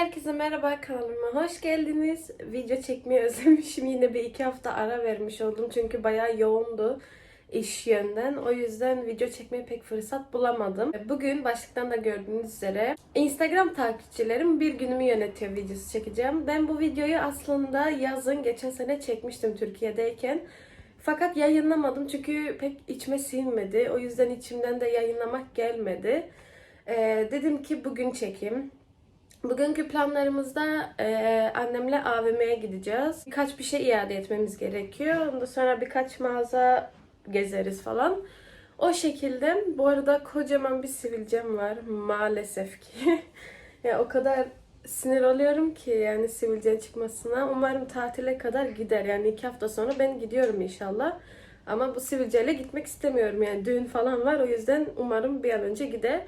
Herkese merhaba kanalıma hoş geldiniz. Video çekmeyi özlemişim. Yine bir iki hafta ara vermiş oldum. Çünkü bayağı yoğundu iş yönden. O yüzden video çekmeye pek fırsat bulamadım. Bugün başlıktan da gördüğünüz üzere Instagram takipçilerim bir günümü yönetiyor videosu çekeceğim. Ben bu videoyu aslında yazın geçen sene çekmiştim Türkiye'deyken. Fakat yayınlamadım çünkü pek içime sinmedi. O yüzden içimden de yayınlamak gelmedi. Ee, dedim ki bugün çekeyim. Bugünkü planlarımızda e, annemle AVM'ye gideceğiz. Birkaç bir şey iade etmemiz gerekiyor. Ondan sonra birkaç mağaza gezeriz falan. O şekilde bu arada kocaman bir sivilcem var maalesef ki. ya o kadar sinir oluyorum ki yani sivilce çıkmasına. Umarım tatile kadar gider. Yani iki hafta sonra ben gidiyorum inşallah. Ama bu sivilceyle gitmek istemiyorum. Yani düğün falan var. O yüzden umarım bir an önce gider.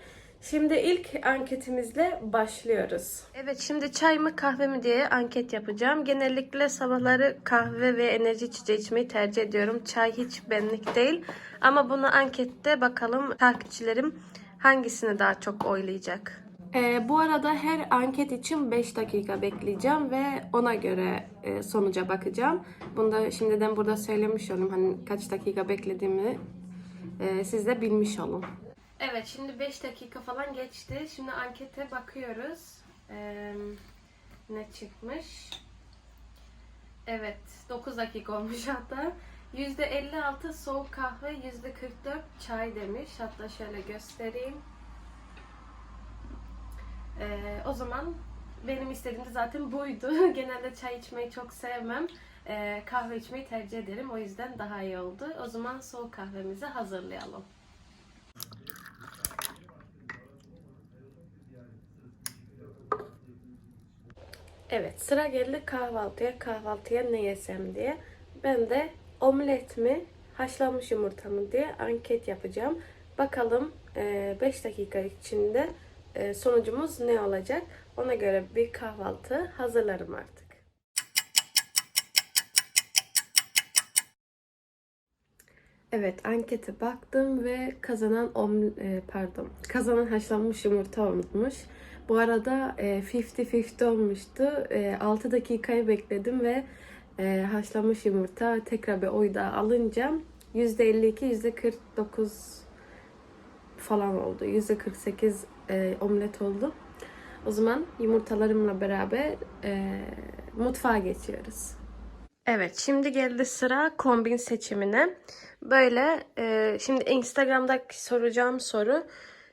Şimdi ilk anketimizle başlıyoruz. Evet şimdi çay mı kahve mi diye anket yapacağım. Genellikle sabahları kahve ve enerji içeceği içmeyi tercih ediyorum. Çay hiç benlik değil. Ama bunu ankette bakalım takipçilerim hangisini daha çok oylayacak. Ee, bu arada her anket için 5 dakika bekleyeceğim ve ona göre e, sonuca bakacağım. Bunu da şimdiden burada söylemiş olayım. Hani kaç dakika beklediğimi e, siz de bilmiş olun. Evet şimdi 5 dakika falan geçti. Şimdi ankete bakıyoruz. Ee, ne çıkmış? Evet 9 dakika olmuş hatta. %56 soğuk kahve, %44 çay demiş. Hatta şöyle göstereyim. Ee, o zaman benim istediğim de zaten buydu. Genelde çay içmeyi çok sevmem. Ee, kahve içmeyi tercih ederim. O yüzden daha iyi oldu. O zaman soğuk kahvemizi hazırlayalım. Evet sıra geldi kahvaltıya. Kahvaltıya ne yesem diye. Ben de omlet mi haşlanmış yumurta mı diye anket yapacağım. Bakalım 5 dakika içinde e, sonucumuz ne olacak. Ona göre bir kahvaltı hazırlarım artık. Evet ankete baktım ve kazanan om e, pardon kazanan haşlanmış yumurta olmuş. Bu arada e, 50-50 olmuştu. E, 6 dakikayı bekledim ve e, haşlanmış yumurta tekrar bir oy daha alınca %52 %49 falan oldu. %48 e, omlet oldu. O zaman yumurtalarımla beraber e, mutfağa geçiyoruz. Evet, şimdi geldi sıra kombin seçimine. Böyle, e, şimdi Instagram'da soracağım soru.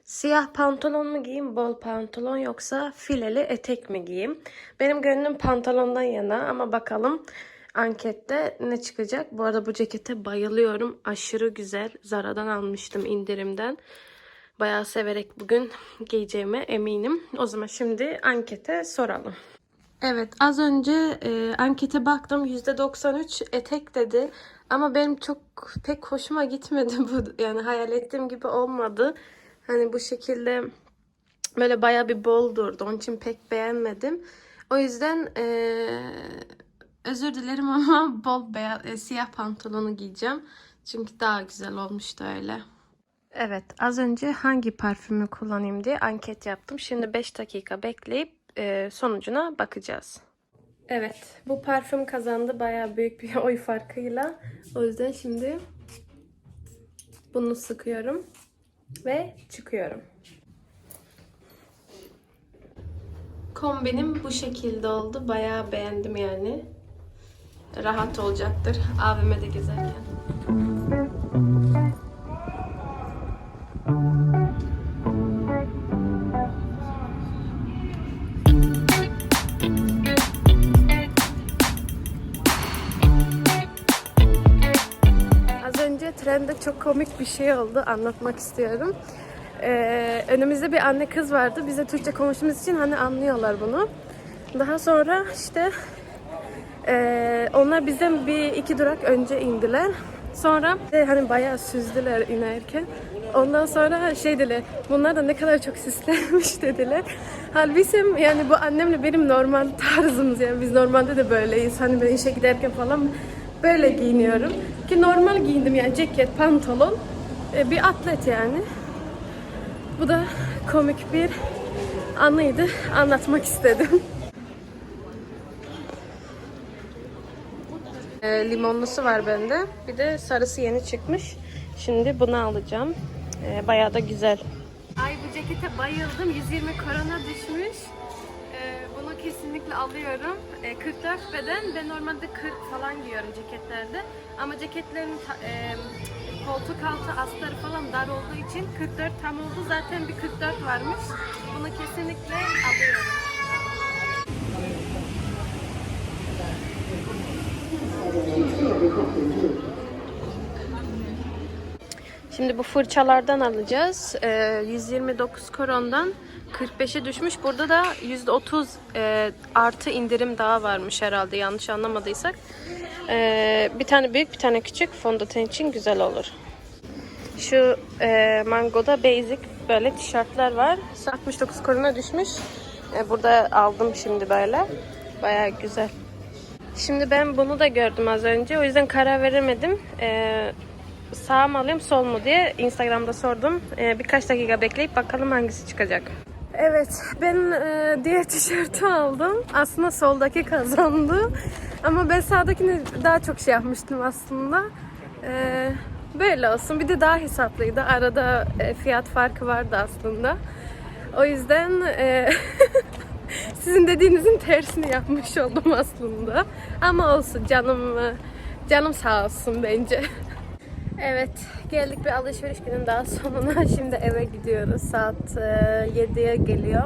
Siyah pantolon mu giyeyim, bol pantolon yoksa fileli etek mi giyeyim? Benim gönlüm pantolondan yana ama bakalım ankette ne çıkacak. Bu arada bu cekete bayılıyorum. Aşırı güzel. Zara'dan almıştım indirimden. Bayağı severek bugün giyeceğime eminim. O zaman şimdi ankete soralım. Evet az önce e, ankete baktım %93 etek dedi ama benim çok pek hoşuma gitmedi bu yani hayal ettiğim gibi olmadı. Hani bu şekilde böyle baya bir bol durdu onun için pek beğenmedim. O yüzden e, özür dilerim ama bol beyaz, e, siyah pantolonu giyeceğim. Çünkü daha güzel olmuştu öyle. Evet az önce hangi parfümü kullanayım diye anket yaptım. Şimdi 5 dakika bekleyip e, sonucuna bakacağız. Evet bu parfüm kazandı baya büyük bir oy farkıyla. O yüzden şimdi bunu sıkıyorum ve çıkıyorum. Kombinim bu şekilde oldu. Bayağı beğendim yani. Rahat olacaktır AVM'de gezerken. Trende çok komik bir şey oldu. Anlatmak istiyorum. Ee, önümüzde bir anne kız vardı. Bize Türkçe konuştuğumuz için hani anlıyorlar bunu. Daha sonra işte ee, onlar bizden bir iki durak önce indiler. Sonra de hani bayağı süzdüler inerken. Ondan sonra şey dediler, bunlar da ne kadar çok süslenmiş dediler. Halbuki yani bu annemle benim normal tarzımız yani biz normalde de böyleyiz. Hani ben işe giderken falan böyle giyiniyorum. Ki normal giyindim yani ceket, pantolon, e, bir atlet yani. Bu da komik bir anıydı. Anlatmak istedim. E, limonlusu var bende. Bir de sarısı yeni çıkmış. Şimdi bunu alacağım. E, bayağı da güzel. Ay bu cekete bayıldım. 120 korona düşmüş. E, kesinlikle alıyorum. E, 44 beden. Ben normalde 40 falan giyiyorum ceketlerde. Ama ceketlerin e, koltuk altı astarı falan dar olduğu için 44 tam oldu. Zaten bir 44 varmış. Bunu kesinlikle alıyorum. Şimdi bu fırçalardan alacağız. Ee, 129 korondan 45'e düşmüş. Burada da %30 e, artı indirim daha varmış herhalde yanlış anlamadıysak. Ee, bir tane büyük bir tane küçük fondöten için güzel olur. Şu e, Mango'da basic böyle tişörtler var. 69 korona düşmüş. E, burada aldım şimdi böyle. Baya güzel. Şimdi ben bunu da gördüm az önce. O yüzden karar veremedim. Ee, sağ mı alayım sol mu diye Instagram'da sordum. Ee, birkaç dakika bekleyip bakalım hangisi çıkacak. Evet ben e, diğer tişörtü aldım. Aslında soldaki kazandı. Ama ben sağdakini daha çok şey yapmıştım aslında. Ee, böyle olsun. Bir de daha hesaplıydı. Arada e, fiyat farkı vardı aslında. O yüzden e, sizin dediğinizin tersini yapmış oldum aslında. Ama olsun canım e, canım sağ olsun bence. Evet, geldik bir alışveriş günün daha sonuna. Şimdi eve gidiyoruz. Saat e, 7'ye geliyor.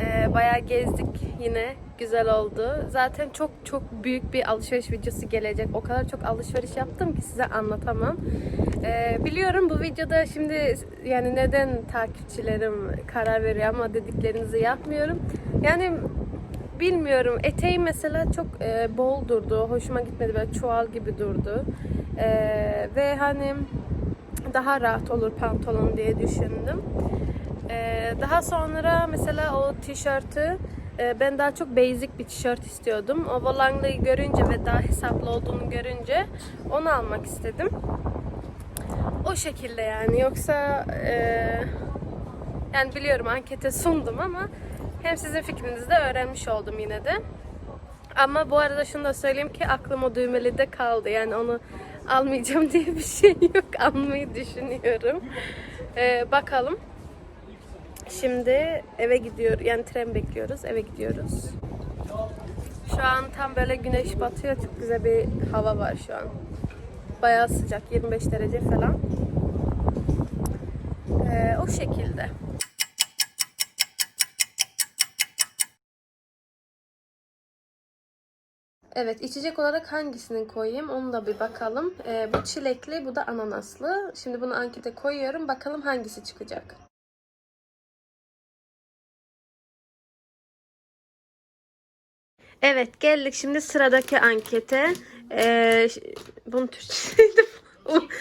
E, bayağı gezdik yine. Güzel oldu. Zaten çok çok büyük bir alışveriş videosu gelecek. O kadar çok alışveriş yaptım ki size anlatamam. E, biliyorum bu videoda şimdi yani neden takipçilerim karar veriyor ama dediklerinizi yapmıyorum. Yani bilmiyorum. Eteği mesela çok e, bol durdu. Hoşuma gitmedi. Böyle çuval gibi durdu. E, ve hani daha rahat olur pantolon diye düşündüm. E, daha sonra mesela o tişörtü e, ben daha çok basic bir tişört istiyordum. O volanglıyı görünce ve daha hesaplı olduğunu görünce onu almak istedim. O şekilde yani. Yoksa e, yani biliyorum ankete sundum ama hem sizin fikrinizi de öğrenmiş oldum yine de. Ama bu arada şunu da söyleyeyim ki aklım o düğmeli de kaldı. Yani onu almayacağım diye bir şey yok. Almayı düşünüyorum. Ee, bakalım. Şimdi eve gidiyor. Yani tren bekliyoruz. Eve gidiyoruz. Şu an tam böyle güneş batıyor. Çok güzel bir hava var şu an. Bayağı sıcak. 25 derece falan. Ee, o şekilde. Evet, içecek olarak hangisini koyayım onu da bir bakalım. Ee, bu çilekli, bu da ananaslı. Şimdi bunu ankete koyuyorum. Bakalım hangisi çıkacak. Evet, geldik şimdi sıradaki ankete. Ee, bunun Türkçesiydi. bu.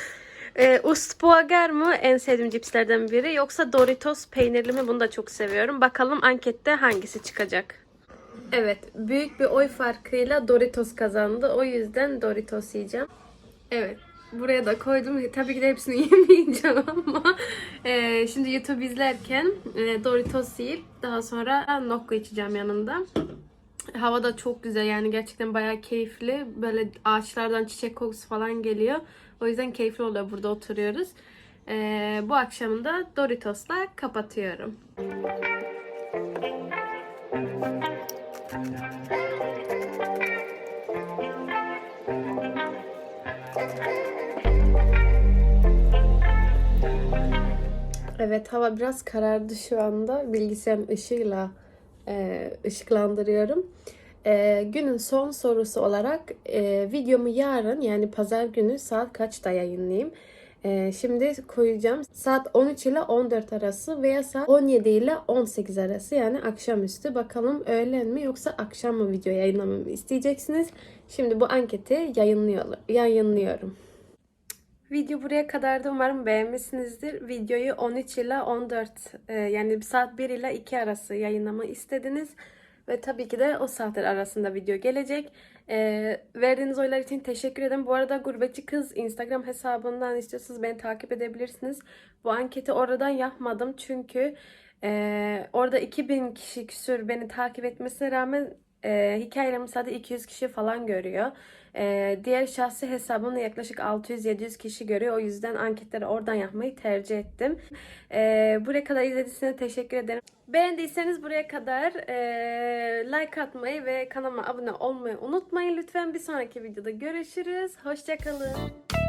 Ee, Ustbuager mı en sevdiğim cipslerden biri yoksa Doritos peynirli mi bunu da çok seviyorum. Bakalım ankette hangisi çıkacak. Evet, büyük bir oy farkıyla Doritos kazandı. O yüzden Doritos yiyeceğim. Evet, buraya da koydum. Tabii ki de hepsini yemeyeceğim ama e, şimdi YouTube izlerken e, Doritos yiyip daha sonra Nokko içeceğim yanında. Hava da çok güzel yani gerçekten bayağı keyifli. Böyle ağaçlardan çiçek kokusu falan geliyor. O yüzden keyifli oluyor burada oturuyoruz. E, bu akşamı da Doritos'la kapatıyorum. Evet hava biraz karardı şu anda. Bilgisayarın ışığıyla e, ışıklandırıyorum. E, günün son sorusu olarak e, videomu yarın yani pazar günü saat kaçta yayınlayayım? E, şimdi koyacağım. Saat 13 ile 14 arası veya saat 17 ile 18 arası yani akşamüstü. Bakalım öğlen mi yoksa akşam mı video yayınlamamı isteyeceksiniz. Şimdi bu anketi yayınlıyor, yayınlıyorum. Video buraya kadardı. Umarım beğenmişsinizdir. Videoyu 13 ile 14 e, yani saat 1 ile 2 arası yayınlamamı istediniz. Ve tabii ki de o saatler arasında video gelecek. E, verdiğiniz oylar için teşekkür ederim. Bu arada Gurbetçi Kız Instagram hesabından istiyorsanız beni takip edebilirsiniz. Bu anketi oradan yapmadım çünkü Ee, orada 2000 kişi küsür beni takip etmesine rağmen e, hikayelerimi sadece 200 kişi falan görüyor. Ee, diğer şahsi hesabımda yaklaşık 600-700 kişi görüyor. O yüzden anketleri oradan yapmayı tercih ettim. Ee, buraya kadar izlediyseniz teşekkür ederim. Beğendiyseniz buraya kadar e, like atmayı ve kanalıma abone olmayı unutmayın lütfen. Bir sonraki videoda görüşürüz. Hoşçakalın.